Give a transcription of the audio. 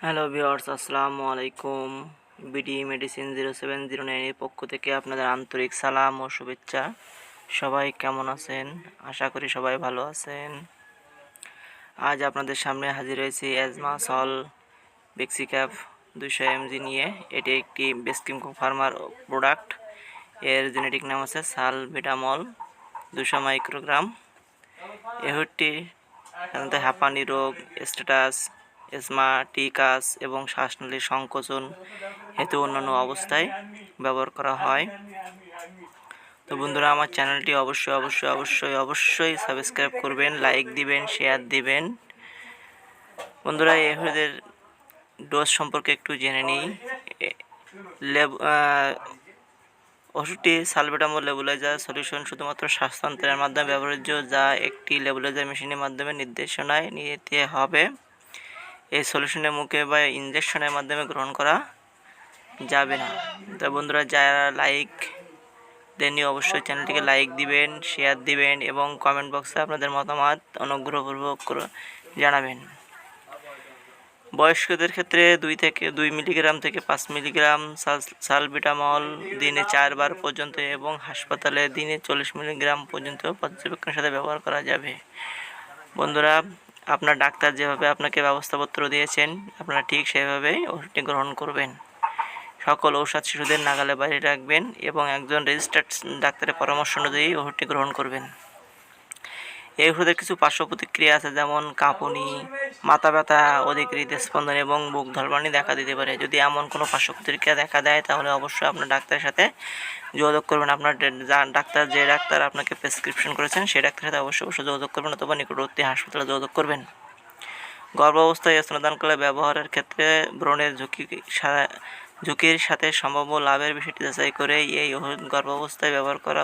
Hello viewers আসসালামু আলাইকুম। BD medicine zero seven zero নাইনের পক্ষ থেকে আপনাদের আন্তরিক সালাম ও শুভেচ্ছা। সবাই কেমন আছেন? আশা করি সবাই ভালো আছেন। আজ আপনাদের সামনে হাজির হয়েছি অ্যাজমা, সল, বেক্সিক্যাপ দুশো এমজি নিয়ে। এটি একটি বেসকিম ফার্মার প্রোডাক্ট। এর জেনেটিক নাম আছে সাল বিটামল দুশো মাইক্রোগ্রাম। এহুডটি সাধারণত হাঁপানি রোগ, স্ট্যাটাস এসমা টিকাস এবং শ্বাসনালীর সংকোচন হেতু অন্যান্য অবস্থায় ব্যবহার করা হয়। তো বন্ধুরা, আমার চ্যানেলটি অবশ্যই অবশ্যই অবশ্যই অবশ্যই সাবস্ক্রাইব করবেন, লাইক দিবেন, শেয়ার দিবেন। বন্ধুরা এদের ডোজ সম্পর্কে একটু জেনে নিই। ওষুধটি সালবেটামল লেবুলাইজার সলিউশন শুধুমাত্র শ্বাসতন্ত্রের মাধ্যমে ব্যবহার্য যা একটি লেবুলাইজার মেশিনের মাধ্যমে নির্দেশনায় নিতে হবে। এই সলিউশনের মুখে বা ইনজেকশনের মাধ্যমে গ্রহণ করা যাবে না। তো বন্ধুরা, যারা লাইক দেননি অবশ্যই চ্যানেলটিকে লাইক দিবেন শেয়ার দিবেন এবং কমেন্ট বক্সে আপনাদের মতামত অনুগ্রহপূর্বক জানাবেন। বয়স্কদের ক্ষেত্রে দুই থেকে দুই মিলিগ্রাম থেকে পাঁচ মিলিগ্রাম সাল- সালবিটামল দিনে চারবার পর্যন্ত এবং হাসপাতালে দিনে চল্লিশ মিলিগ্রাম পর্যন্ত পর্যবেক্ষণের সাথে ব্যবহার করা যাবে। বন্ধুরা আপনার ডাক্তার যেভাবে আপনাকে ব্যবস্থাপত্র দিয়েছেন, আপনারা ঠিক সেভাবেই ওষুধটি গ্রহণ করবেন। সকল ঔষধ শিশুদের নাগালে বাইরে রাখবেন এবং একজন রেজিস্টার্ড ডাক্তারের পরামর্শ অনুযায়ী ওষুধটি গ্রহণ করবেন। এই ওষুধের কিছু পার্শ্ব প্রতিক্রিয়া আছে, যেমন কাঁপুনি, মাথা ব্যথা, অধিক হৃদস্পন্দন এবং বুক ধরবানি দেখা দিতে পারে। যদি এমন কোনো পার্শ্ব প্রতিক্রিয়া দেখা দেয়, তাহলে অবশ্যই আপনার ডাক্তারের সাথে যোগাযোগ করবেন। আপনার ডাক্তার, যে ডাক্তার আপনাকে প্রেসক্রিপশন করেছেন, সেই ডাক্তারের সাথে অবশ্যই অবশ্যই যোগাযোগ করবেন অথবা নিকটবর্তী হাসপাতালে যোগাযোগ করবেন। গর্ভাবস্থায় স্তনদানকালে ব্যবহারের ক্ষেত্রে ব্রণের ঝুঁকি ঝুঁকির সাথে সম্ভাব্য লাভের বিষয়টি যাচাই করে এই গর্ভাবস্থায় ব্যবহার করা